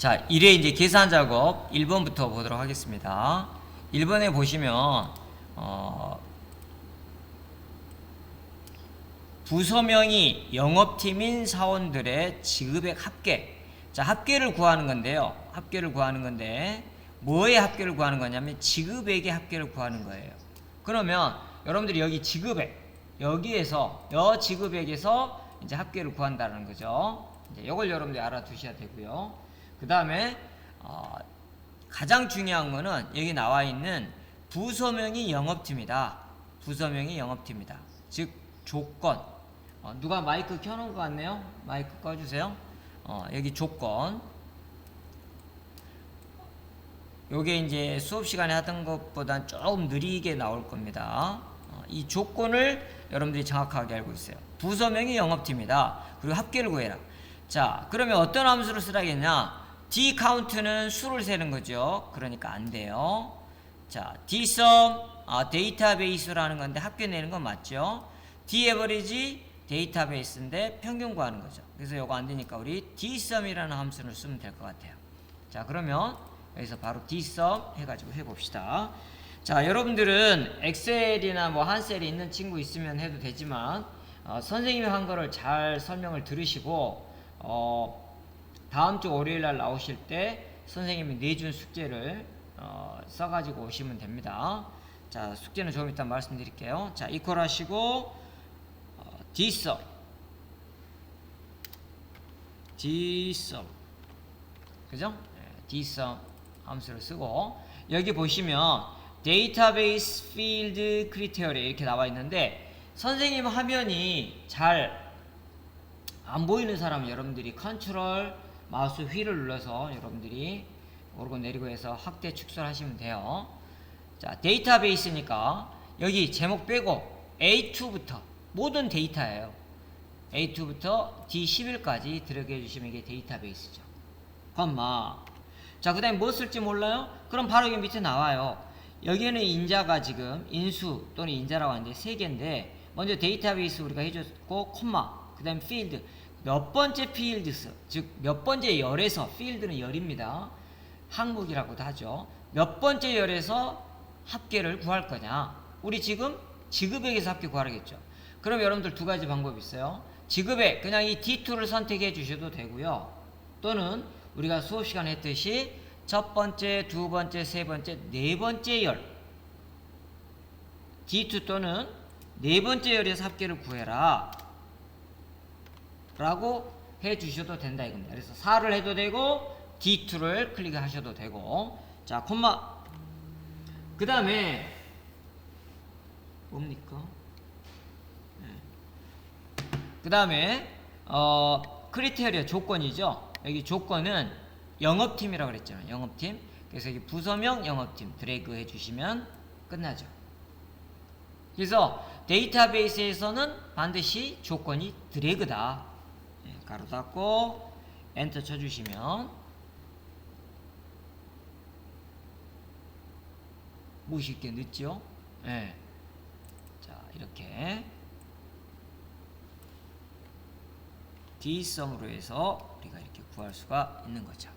자, 1회 이제 계산 작업 1번부터 보도록 하겠습니다. 1번에 보시면 어, 부서명이 영업팀인 사원들의 지급액 합계. 자, 합계를 구하는 건데요. 합계를 구하는 건데 뭐의 합계를 구하는 거냐면 지급액의 합계를 구하는 거예요. 그러면 여러분들이 여기 지급액 여기에서 여 지급액에서 이제 합계를 구한다는 거죠. 이제 이걸 여러분들이 알아두셔야 되고요. 그 다음에 어, 가장 중요한 거는 여기 나와 있는 부서명이 영업팀이다. 부서명이 영업팀이다. 즉 조건. 어, 누가 마이크 켜놓은 것 같네요. 마이크 꺼주세요. 어, 여기 조건. 요게 이제 수업 시간에 하던 것보단 조금 느리게 나올 겁니다. 어, 이 조건을 여러분들이 정확하게 알고 있어요. 부서명이 영업팀이다. 그리고 합계를 구해라. 자, 그러면 어떤 함수를 쓰라겠냐? D 카운트는 수를 세는 거죠. 그러니까 안 돼요. 자, D sum 아, 데이터베이스라는 건데 합계 내는 건 맞죠? D 에버리지 데이터베이스인데 평균 구하는 거죠. 그래서 이거 안 되니까 우리 D sum이라는 함수를 쓰면 될 것 같아요. 자, 그러면 여기서 바로 D sum 해가지고 해봅시다. 자, 여러분들은 엑셀이나 뭐 한셀이 있는 친구 있으면 해도 되지만 어, 선생님이 한 거를 잘 설명을 들으시고 어, 다음 주 월요일 날 나오실 때 선생님이 내준 숙제를 어, 써가지고 오시면 됩니다. 자, 숙제는 조금 이따 말씀드릴게요. 자, 이퀄 하시고 어, D sum D sum 그죠? 네, D sum 함수를 쓰고 여기 보시면 데이터베이스 필드 크리테어리 이렇게 나와 있는데 선생님 화면이 잘 안 보이는 사람 여러분들이 컨트롤 마우스 휠을 눌러서 여러분들이 오르고 내리고 해서 확대 축소를 하시면 돼요. 자, 데이터베이스니까 여기 제목 빼고 A2부터 모든 데이터예요. A2부터 D11까지 들어가 주시면 이게 데이터베이스죠. 컴마. 자, 그 다음에 뭐 쓸지 몰라요? 그럼 바로 여기 밑에 나와요. 여기에는 인자가 지금 인수 또는 인자라고 하는데 세 개인데 먼저 데이터베이스 우리가 해줬고 콤마 그 다음 필드 몇 번째 필드스 즉 몇 번째 열에서 필드는 열입니다. 항목이라고도 하죠. 몇 번째 열에서 합계를 구할 거냐? 우리 지금 지급액에서 합계 구하라겠죠. 그럼 여러분들 두 가지 방법이 있어요. 지급액 그냥 이 D2를 선택해 주셔도 되고요. 또는 우리가 수업 시간에 했듯이 첫 번째, 두 번째, 세 번째, 네 번째 열 D2 또는 네 번째 열에서 합계를 구해라 라고 해 주셔도 된다 이겁니다. 그래서 4를 해도 되고 D2를 클릭하셔도 되고 자 콤마 그 다음에 뭡니까? 그 다음에 어 크리테리아 조건이죠. 여기 조건은 영업팀이라고 그랬잖아요. 영업팀. 그래서 여기 부서명 영업팀 드래그 해주시면 끝나죠. 그래서 데이터베이스에서는 반드시 조건이 드래그다. 네, 가로 닫고 엔터 쳐주시면 무식게 늦죠? 네. 자 이렇게 D성으로 해서 우리가 이렇게 구할 수가 있는 거죠.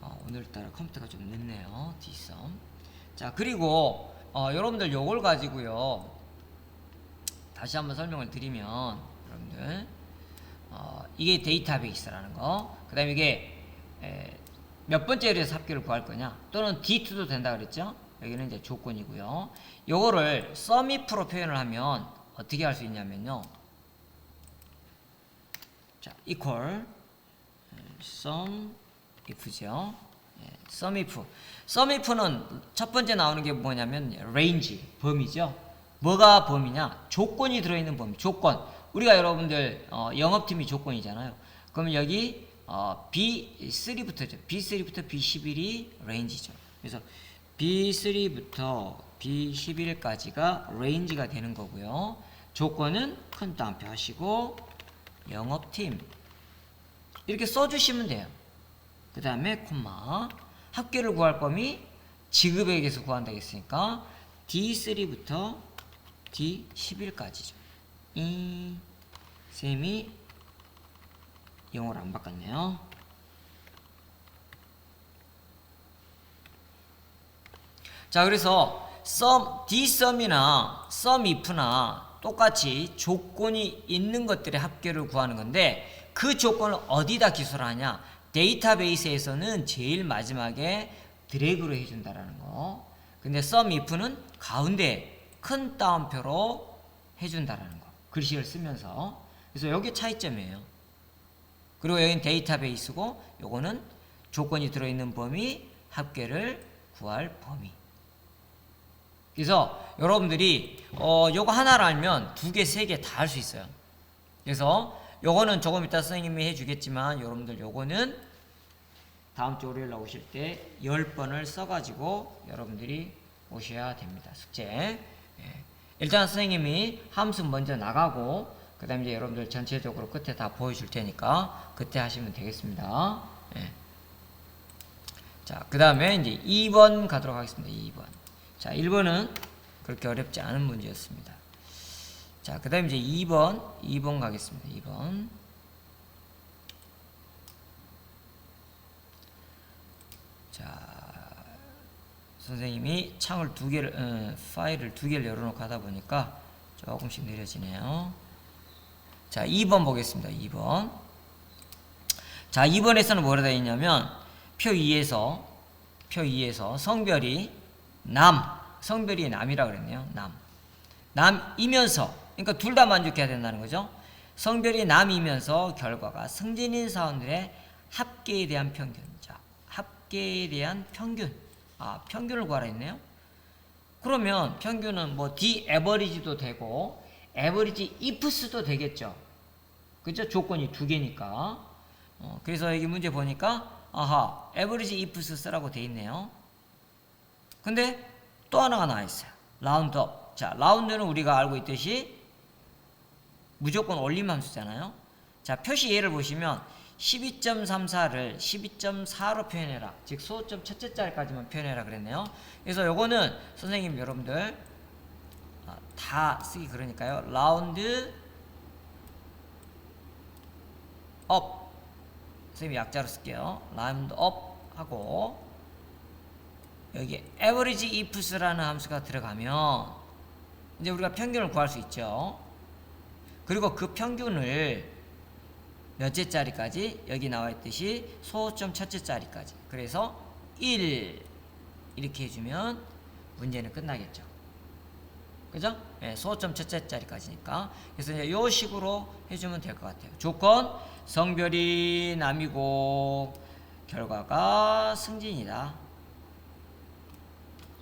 어, 오늘따라 컴퓨터가 좀 늦네요. D성. 자 그리고 어, 여러분들 요걸 가지고요. 다시 한번 설명을 드리면 여러분들 어, 이게 데이터베이스라는 거. 그 다음에 이게 에, 몇 번째 열에서 합계를 구할 거냐? 또는 D2도 된다 그랬죠? 여기는 이제 조건이고요. 요거를 썸이프로 표현을 하면 어떻게 할 수 있냐면요. 자, equal sum if죠. 예, sum if. sum if는 첫 번째 나오는 게 뭐냐면 range, 범위죠. 뭐가 범위냐? 조건이 들어있는 범위. 조건. 우리가 여러분들 어, 영업팀이 조건이잖아요. 그러면 여기 어, B3부터죠. B3부터 B11이 range죠. 그래서 B3부터 B11까지가 range가 되는 거고요. 조건은 큰 따옴표 하시고 영업팀 이렇게 써주시면 돼요. 그 다음에 콤마 합계를 구할 범위 지급액에서 구한다 했으니까 D3부터 D11까지죠. 이 셈이 영어로 안 바꿨네요. 자, 그래서 sum, dsum이나 sum if나 똑같이 조건이 있는 것들의 합계를 구하는 건데 그 조건을 어디다 기술을 하냐? 데이터베이스에서는 제일 마지막에 드래그로 해준다라는 거. 근데 sum if는 가운데 큰 따옴표로 해준다라는 거. 글씨를 쓰면서. 그래서 여기 차이점이에요. 그리고 여기는 데이터베이스고 요거는 조건이 들어있는 범위 합계를 구할 범위. 그래서 여러분들이 어 요거 하나를 알면 두 개, 세 개 다 할 수 있어요. 그래서 요거는 조금 이따 선생님이 해주겠지만 여러분들 요거는 다음 주 월요일 나오실 때 10번을 써가지고 여러분들이 오셔야 됩니다. 숙제. 예. 일단 선생님이 함수 먼저 나가고 그 다음에 여러분들 전체적으로 끝에 다 보여줄 테니까 그때 하시면 되겠습니다. 예. 자, 그 다음에 이제 2번 가도록 하겠습니다. 2번. 자, 1번은 그렇게 어렵지 않은 문제였습니다. 자, 그 다음에 이제 2번, 2번 가겠습니다. 2번. 자, 선생님이 창을 두 개를, 어, 파일을 두 개를 열어놓고 하다 보니까 조금씩 느려지네요. 자, 2번 보겠습니다. 2번. 자, 2번에서는 뭐라 되어 있냐면, 표 2에서, 표 2에서 성별이 남, 성별이 남이라 그랬네요. 남. 남이면서, 그러니까 둘 다 만족해야 된다는 거죠. 성별이 남이면서 결과가 승진인 사원들의 합계에 대한 평균. 자, 합계에 대한 평균. 아, 평균을 구하라 했네요. 그러면 평균은 뭐 D 에버리지도 되고 에버리지 ifs도 되겠죠. 그죠? 조건이 두 개니까. 어, 그래서 여기 문제 보니까 아하, 에버리지 ifs 쓰라고 돼 있네요. 근데 또 하나가 나와 있어요. 라운드업. 자, 라운드는 우리가 알고 있듯이 무조건 올림 함수잖아요. 자, 표시 예를 보시면 12.34를 12.4로 표현해라. 즉 소호점 첫째 자리까지만 표현해라 그랬네요. 그래서 요거는 선생님 여러분들 아, 다 쓰기 그러니까요. 라운드 업 선생님이 약자로 쓸게요. 라운드 업 하고 여기 average ifs라는 함수가 들어가면 이제 우리가 평균을 구할 수 있죠. 그리고 그 평균을 몇째 자리까지 여기 나와 있듯이 소호점 첫째 자리까지 그래서 1 이렇게 해주면 문제는 끝나겠죠. 그죠? 예, 소호점 첫째 자리까지니까 그래서 이제 요 식으로 해주면 될 것 같아요. 조건 성별이 남이고 결과가 승진이다.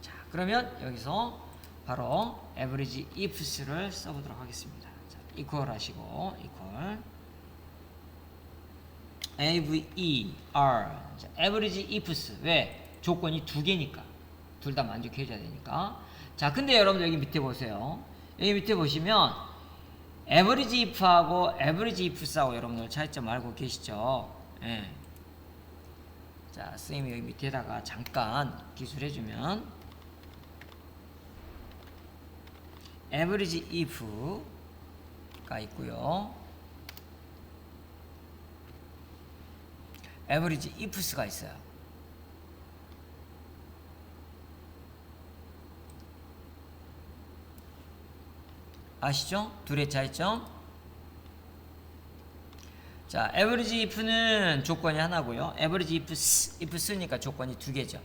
자, 그러면 여기서 바로 average ifs를 써보도록 하겠습니다. 자, equal 하시고 equal AVER 자, average ifs 왜? 조건이 두 개니까 둘 다 만족해줘야 되니까 자 근데 여러분들 여기 밑에 보세요 여기 밑에 보시면 average if하고 average ifs하고 여러분들 차이점 알고 계시죠? 예. 자 선생님이 여기 밑에다가 잠깐 기술해 주면 average if가 있고요 average ifs가 있어요. 아시죠? 둘의 차이점. 자, average if는 조건이 하나고요. average ifs, ifs니까 조건이 두 개죠.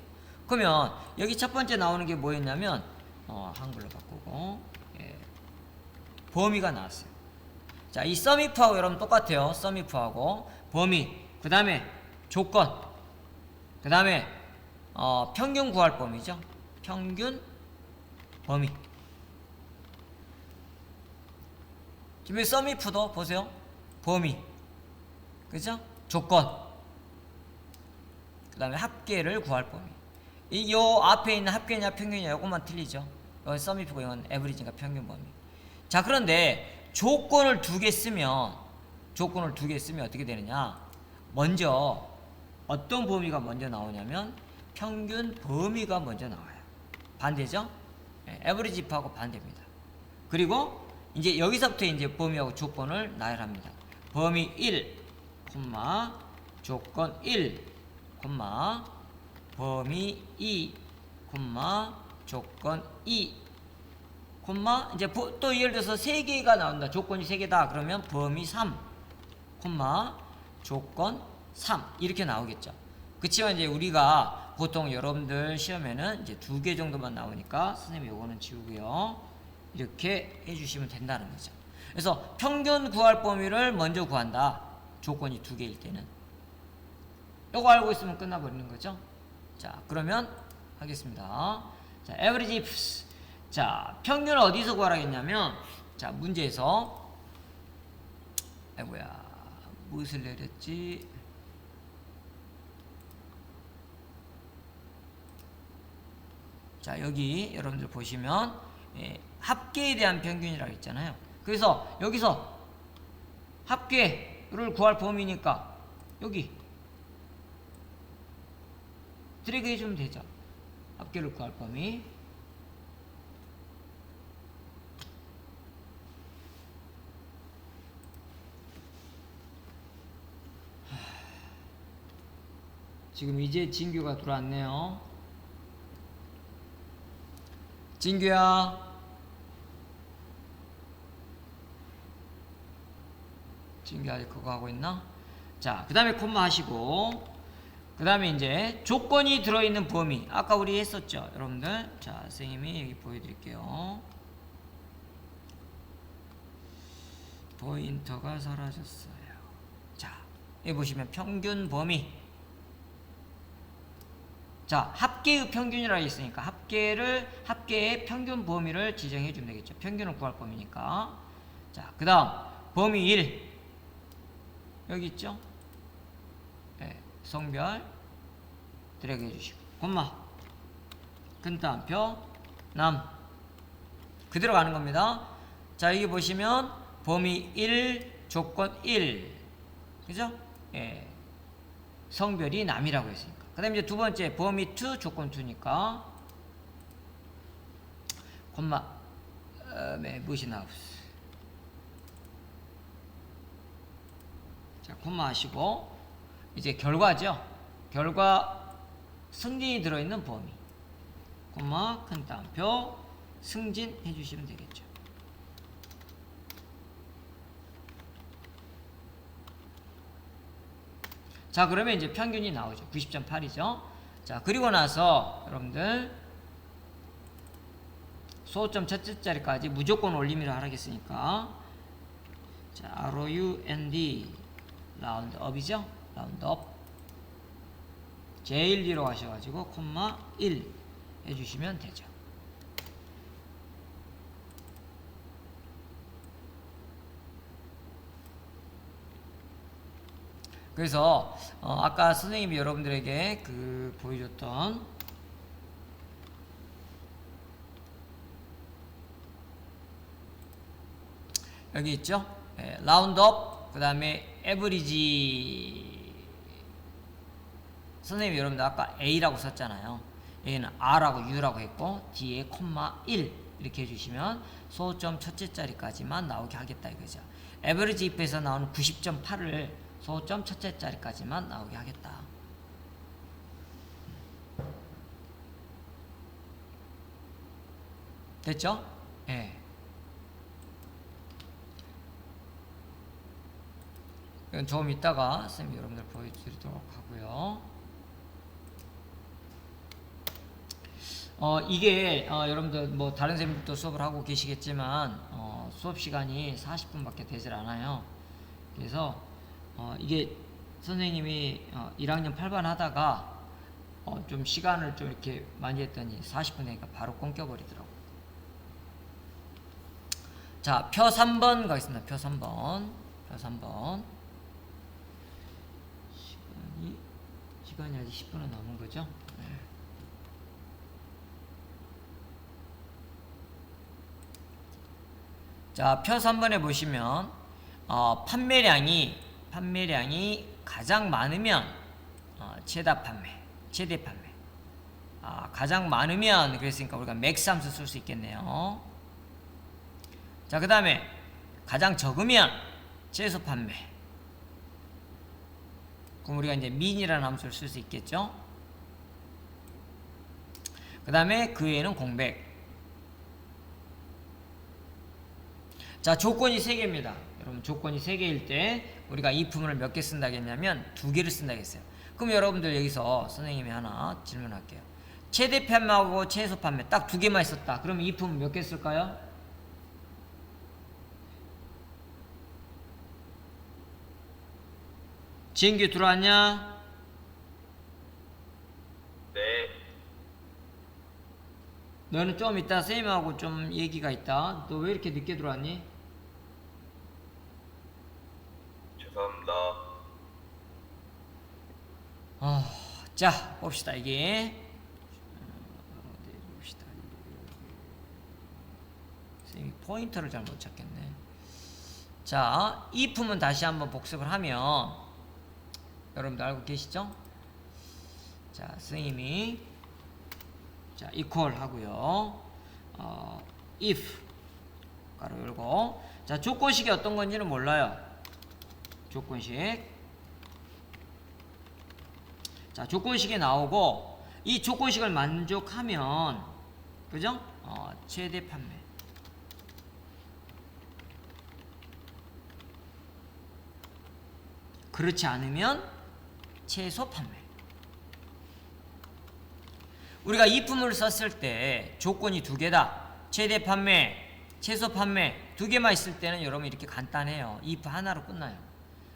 그러면 여기 첫 번째 나오는 게 뭐였냐면 어, 한글로 바꾸고 예, 범위가 나왔어요. 자, 이 sum if하고 여러분 똑같아요. sum if하고 범위. 그 다음에 조건. 그 다음에 어, 평균 구할 범위죠. 평균 범위. 지금 썸이프도 보세요. 범위. 그죠? 조건. 그 다음에 합계를 구할 범위. 이 요 앞에 있는 합계냐 평균이냐 요것만 틀리죠. 여기 썸이프고 이건 에브리지인가 평균 범위. 자 그런데 조건을 두 개 쓰면 조건을 두 개 쓰면 어떻게 되느냐? 먼저 어떤 범위가 먼저 나오냐면 평균 범위가 먼저 나와요. 반대죠? 네, 에브리지 입하고 반대입니다. 그리고 이제 여기서부터 이제 범위하고 조건을 나열합니다. 범위 1, 콤마 조건 1 콤마 범위 2 콤마 조건 2 콤마 이제 보- 또 예를 들어서 세 개가 나온다. 조건이 세 개다. 그러면 범위 3 콤마 조건 3 이렇게 나오겠죠. 그치만 이제 우리가 보통 여러분들 시험에는 이제 두 개 정도만 나오니까 선생님 요거는 지우고요. 이렇게 해주시면 된다는 거죠. 그래서 평균 구할 범위를 먼저 구한다. 조건이 두 개일 때는. 요거 알고 있으면 끝나버리는 거죠. 자, 그러면 하겠습니다. 자, average ifs. 자, 평균을 어디서 구하라겠냐면, 자, 문제에서, 아이고야, 무엇을 내렸지? 자, 여기 여러분들 보시면, 예, 합계에 대한 평균이라고 했잖아요. 그래서 여기서 합계를 구할 범위니까, 여기, 드래그 해주면 되죠. 합계를 구할 범위. 지금 이제 진규가 들어왔네요. 진규야. 진규 아직 그거 하고 있나? 자, 그 다음에 콤마 하시고, 그 다음에 이제 조건이 들어있는 범위. 아까 우리 했었죠, 여러분들. 자, 선생님이 여기 보여드릴게요. 포인터가 사라졌어요. 자, 여기 보시면 평균 범위. 자, 합계의 평균이라고 있으니까 합계를 합계의 평균 범위를 지정해 주면 되겠죠. 평균을 구할 범위니까. 자, 그다음 범위 1 여기 있죠. 네, 성별 드래그 해주시고 콤마 큰 따옴표 남 그대로 가는 겁니다. 자, 여기 보시면 범위 1 조건 1 그죠? 예. 성별이 남이라고 했으니까. 그 다음에 이제 두 번째 범위 2 조건 2니까 콤마 어, 네, 나옵스 자 콤마 하시고 이제 결과죠? 결과 승진이 들어있는 범위. 콤마 큰 따옴표 승진 해주시면 되겠죠. 자 그러면 이제 평균이 나오죠. 90.8이죠. 자 그리고 나서 여러분들 소점 첫째 자리까지 무조건 올림이라 하겠으니까. 자 ROUND 라운드 업이죠? 라운드 업. 제일 뒤로 가셔가지고 콤마 1 해주시면 되죠. 그래서 어, 아까 선생님이 여러분들에게 그 보여줬던 여기 있죠? 예, 라운드업 그 다음에 에브리지 선생님이 여러분들 아까 A라고 썼잖아요 여기는 R하고 U라고 했고 뒤에 콤마 1 이렇게 해주시면 소점 첫째 자리까지만 나오게 하겠다 이거죠 에버리지 입에서 나오는 90.8을 소점 첫째 자리까지만 나오게 하겠다. 됐죠? 예. 네. 이건 좀 이따가 쌤이 여러분들 보여드리도록 하고요. 어, 이게 어, 여러분들 뭐 다른 쌤들도 수업을 하고 계시겠지만 어, 수업 시간이 40분밖에 되질 않아요. 그래서 어, 이게 선생님이 어, 1학년 8반 하다가 어, 좀 시간을 좀 이렇게 많이 했더니 40분 되니까 바로 끊겨버리더라고. 자, 표 3번 가겠습니다. 표 3번. 표 3번. 시간이, 시간이 아직 10분은 남은 거죠? 네. 자, 표 3번에 보시면, 어, 판매량이 판매량이 가장 많으면 어, 최다 판매, 최대 판매. 아, 가장 많으면 그랬으니까 우리가 맥스 함수 쓸 수 있겠네요. 자, 그 다음에 가장 적으면 최소 판매. 그럼 우리가 이제 민이라는 함수를 쓸 수 있겠죠. 그 다음에 그 외에는 공백. 자, 조건이 세 개입니다. 여러분, 조건이 세 개일 때 우리가 이 품을 몇 개 쓴다겠냐면 두 개를 쓴다겠어요. 그럼 여러분들 여기서 선생님이 하나 질문할게요. 최대 판매하고 최소 판매 딱 두 개만 있었다. 그럼 이품몇개 쓸까요? 진규 들어왔냐? 네, 너는 좀 이따 쌤하고 좀 얘기가 있다. 너 왜 이렇게 늦게 들어왔니? 죄송합니다. 아, 자 봅시다 이게. 어, 어디 봅시다. 쌤이 포인터를 잘 못 찾겠네. 자, 이 품은 다시 한번 복습을 하면 여러분들 알고 계시죠? 자, 선생님이 자, equal 하고요. 어, if 가로 열고 자, 조건식이 어떤 건지는 몰라요. 조건식 자, 조건식이 나오고 이 조건식을 만족하면 그죠? 어, 최대 판매. 그렇지 않으면 최소 판매. 우리가 이 품을 썼을 때 조건이 두 개다. 최대 판매, 최소 판매 두 개만 있을 때는 여러분 이렇게 간단해요. if 하나로 끝나요.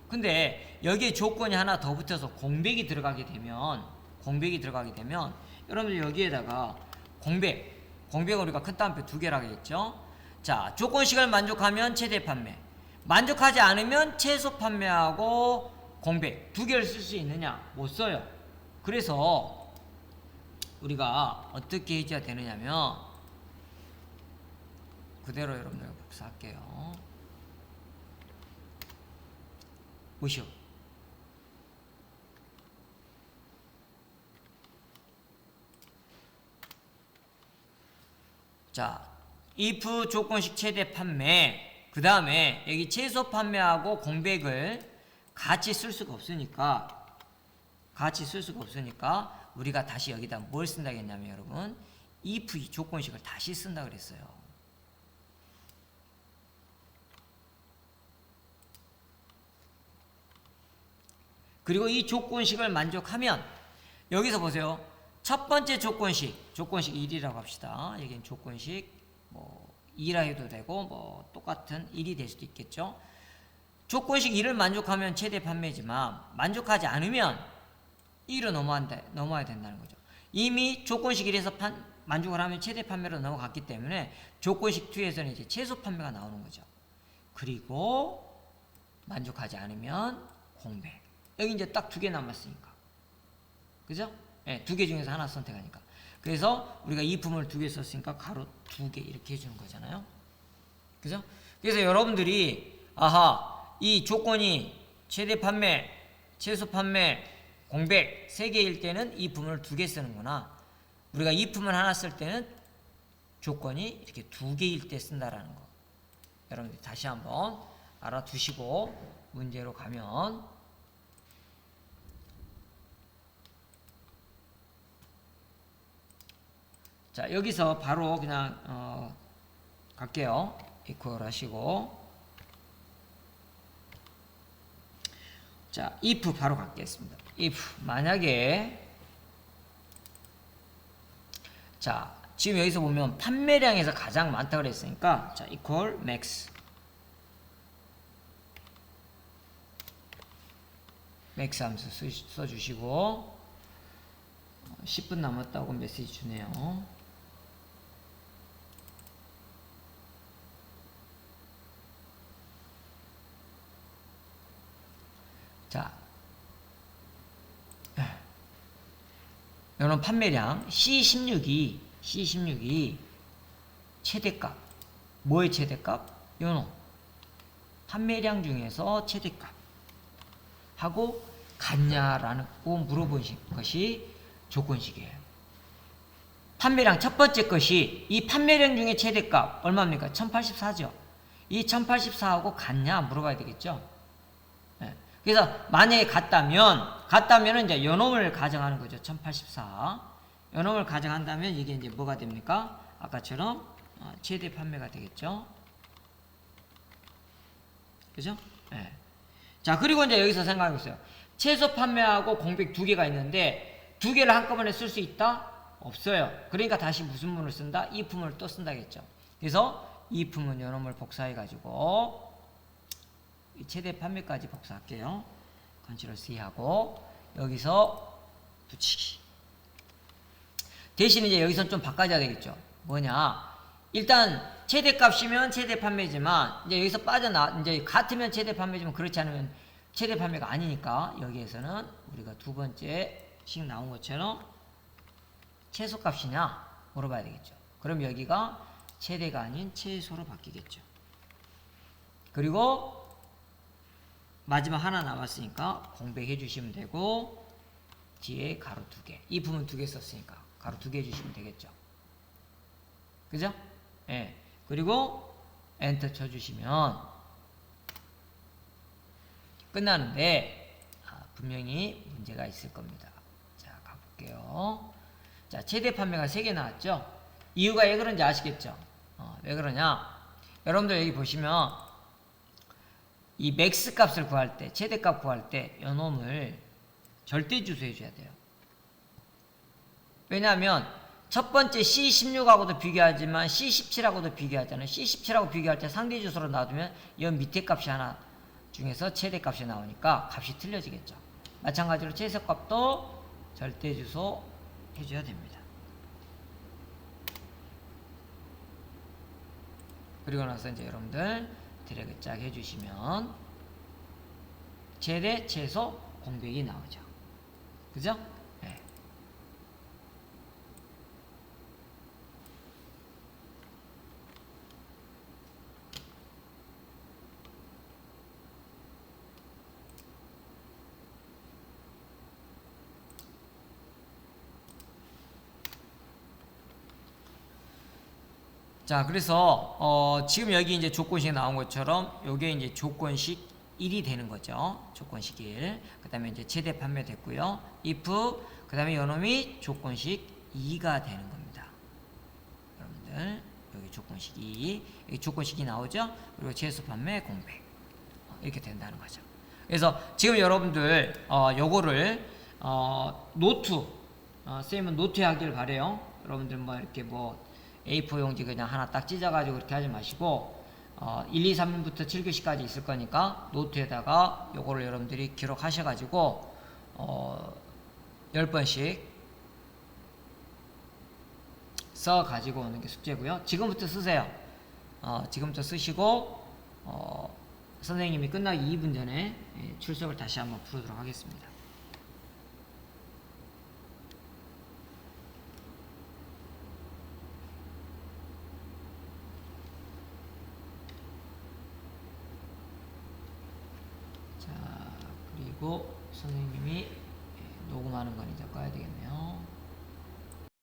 근데 여기에 조건이 하나 더 붙어서 공백이 들어가게 되면 공백이 들어가게 되면 여러분들 여기에다가 공백 공백을 우리가 큰 따옴표 두 개라고 했죠. 자 조건식을 만족하면 최대 판매 만족하지 않으면 최소 판매하고 공백 두 개를 쓸 수 있느냐 못 써요. 그래서 우리가 어떻게 해줘야 되느냐면 그대로 여러분들 복사할게요. 보시오. 자, if 조건식 최대 판매 그 다음에 여기 최소 판매하고 공백을 같이 쓸 수가 없으니까 같이 쓸 수가 없으니까 우리가 다시 여기다 뭘 쓴다겠냐면 여러분 if 이 조건식을 다시 쓴다 그랬어요. 그리고 이 조건식을 만족하면 여기서 보세요. 첫 번째 조건식, 조건식 1이라고 합시다. 여기는 조건식 뭐 2라 해도 되고 뭐 똑같은 1이 될 수도 있겠죠. 조건식 1을 만족하면 최대 판매지만 만족하지 않으면 1로 넘어간다, 넘어야 된다는 거죠. 이미 조건식 1에서 판, 만족을 하면 최대 판매로 넘어갔기 때문에 조건식 2에서는 이제 최소 판매가 나오는 거죠. 그리고 만족하지 않으면 공백. 여기 이제 딱 두 개 남았으니까. 그죠? 예, 두개 중에서 하나 선택하니까. 그래서 우리가 이 품을 두 개 썼으니까 가로 두 개 이렇게 해주는 거잖아요. 그죠? 그래서 여러분들이 아하 이 조건이 최대 판매, 최소 판매, 공백 세 개일 때는 이 품을 두 개 쓰는구나. 우리가 이 품을 하나 쓸 때는 조건이 이렇게 두 개일 때 쓴다라는 거. 여러분들 다시 한번 알아두시고 문제로 가면 자 여기서 바로 그냥 어, 갈게요. 이퀄 하시고 자 if 바로 갖겠습니다. if 만약에 자 지금 여기서 보면 판매량에서 가장 많다 그랬으니까 자 equal max max 함수 쓰, 써주시고 10분 남았다고 메시지 주네요. 자, 여러분 판매량 C16이 C16이 최대값 뭐의 최대값? 요노 판매량 중에서 최대값 하고 같냐라는 거 물어본 것이 조건식이에요. 판매량 첫 번째 것이 이 판매량 중에 최대값 얼마입니까? 1084죠. 이 1084하고 같냐 물어봐야 되겠죠. 예. 그래서 만약에 같다면 같다면은 이제 연놈을 가정하는 거죠. 1084. 연놈을 가정한다면 이게 이제 뭐가 됩니까? 아까처럼 어, 최대 판매가 되겠죠. 그죠? 예. 자, 그리고 이제 여기서 생각해 보세요. 최소 판매하고 공백 두 개가 있는데 두 개를 한꺼번에 쓸 수 있다? 없어요. 그러니까 다시 무슨 문을 쓴다? 이 품을 또 쓴다겠죠. 그래서 이 품은 요놈을 복사해 가지고 이 최대 판매까지 복사할게요. 컨트롤 C 하고 여기서 붙이기. 대신 이제 여기선 좀 바꿔줘야 되겠죠. 뭐냐? 일단 최대 값이면 최대 판매지만 이제 여기서 빠져나 이제 같으면 최대 판매지만 그렇지 않으면 최대 판매가 아니니까 여기에서는 우리가 두 번째씩 나온 것처럼 최소 값이냐 물어봐야 되겠죠. 그럼 여기가 최대가 아닌 최소로 바뀌겠죠. 그리고 마지막 하나 남았으니까 공백해 주시면 되고 뒤에 가로 두 개. 이 부분 두 개 썼으니까 가로 두 개 해주시면 되겠죠. 그죠? 예. 그리고 엔터 쳐주시면 끝나는데 아, 분명히 문제가 있을 겁니다. 자 가볼게요. 자 최대 판매가 3개 나왔죠. 이유가 왜 그런지 아시겠죠? 어, 왜 그러냐? 여러분들 여기 보시면 이 맥스 값을 구할 때 최대 값 구할 때 요 놈을 절대 주소 해줘야 돼요. 왜냐하면 첫 번째 C16하고도 비교하지만 C17하고도 비교하잖아요. C17하고 비교할 때 상대 주소로 놔두면 이 밑에 값이 하나 중에서 최대 값이 나오니까 값이 틀려지겠죠. 마찬가지로 최소 값도 절대 주소 해줘야 됩니다. 그리고 나서 이제 여러분들 드래그 쫙 해주시면 최대 최소 공백이 나오죠. 그죠? 네. 자, 그래서 어, 지금 여기 이제 조건식 나온 것처럼 요게 이제 조건식 1이 되는 거죠. 조건식 1. 그다음에 이제 최대 판매 됐고요. if 그다음에 요놈이 조건식 2가 되는 겁니다. 여러분들 여기 조건식 2, 여기 조건식이 나오죠. 그리고 최소 판매 공백 어, 이렇게 된다는 거죠. 그래서 지금 여러분들 어, 요거를 어, 노트 어, 쌤은 노트 하기를 바래요. 여러분들 뭐 이렇게 뭐 A4 용지 그냥 하나 딱 찢어가지고 그렇게 하지 마시고 어, 1, 2, 3부터 7교시까지 있을 거니까 노트에다가 요거를 여러분들이 기록하셔가지고 어, 10번씩 써 가지고 오는 게 숙제고요. 지금부터 쓰세요. 어, 지금부터 쓰시고 어, 선생님이 끝나기 2분 전에 예, 출석을 다시 한번 부르도록 하겠습니다. 자,